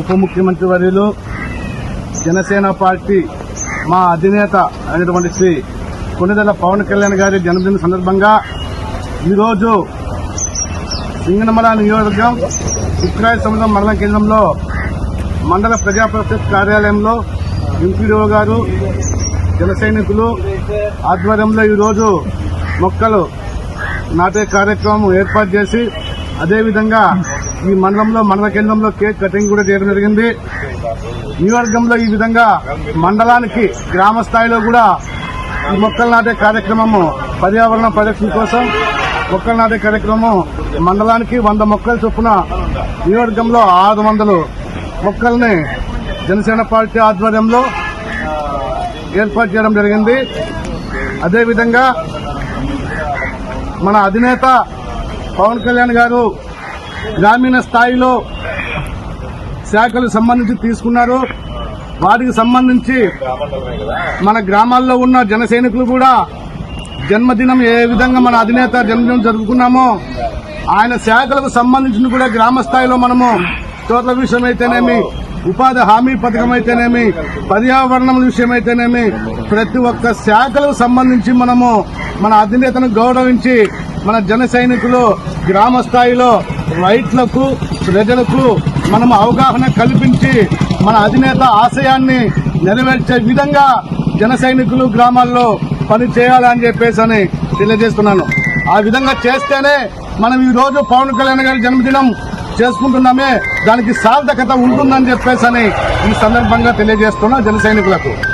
ఉప ముఖ్యమంత్రి వర్యులు జనసేన పార్టీ మా అధినేత అయినటువంటి శ్రీ కొన్నిదల పవన్ కళ్యాణ్ గారి జన్మదిన సందర్భంగా ఈరోజు సింగనమల నియోజకవర్గం ఉక్రాయ సముద్రం మండల కేంద్రంలో మండల ప్రజా పరిషత్ కార్యాలయంలో ఎంపీడీఓ గారు జన సైనికులు ఆధ్వర్యంలో ఈరోజు మొక్కలు నాటే కార్యక్రమం ఏర్పాటు చేసి అదేవిధంగా ఈ మండలంలో మండల కేంద్రంలో కేక్ కటింగ్ కూడా చేయడం జరిగింది. నియోజకవర్గంలో ఈ విధంగా మండలానికి గ్రామ స్థాయిలో కూడా ఈ మొక్కలు నాటే కార్యక్రమము పర్యావరణ పరిరక్షణ కోసం మొక్కలు నాటే కార్యక్రమం మండలానికి వంద మొక్కలు చొప్పున నియోజకవర్గంలో ఆరు వందలు మొక్కల్ని జనసేన పార్టీ ఆధ్వర్యంలో ఏర్పాటు చేయడం జరిగింది. అదేవిధంగా మన అధినేత పవన్ కళ్యాణ్ గారు గ్రామీణ స్థాయిలో శాఖలు సంబంధించి తీసుకున్నారు. వాటికి సంబంధించి మన గ్రామాల్లో ఉన్న జనసైనికులు కూడా జన్మదినం ఏ విధంగా మన అధినేత జన్మదినం జరుపుకున్నామో ఆయన శాఖలకు సంబంధించిన కూడా గ్రామ స్థాయిలో మనము చోట్ల విషయం అయితేనేమి ఉపాధి హామీ పథకం అయితేనేమి పర్యావరణం విషయం అయితేనేమి ప్రతి ఒక్క శాఖలకు సంబంధించి మనము మన అధినేతను గౌరవించి మన జన సైనికులు గ్రామ స్థాయిలో రైతులకు ప్రజలకు మనము అవగాహన కల్పించి మన అధినేత ఆశయాన్ని నెరవేర్చే విధంగా జన సైనికులు గ్రామాల్లో పని చేయాలని చెప్పేసి అని తెలియజేస్తున్నాను. ఆ విధంగా చేస్తేనే మనం ఈ రోజు పవన్ కళ్యాణ్ గారి జన్మదినం చేసుకుంటున్నామే దానికి సార్థకత ఉంటుందని చెప్పేసి అని ఈ సందర్భంగా తెలియజేస్తున్నా జన సైనికులకు.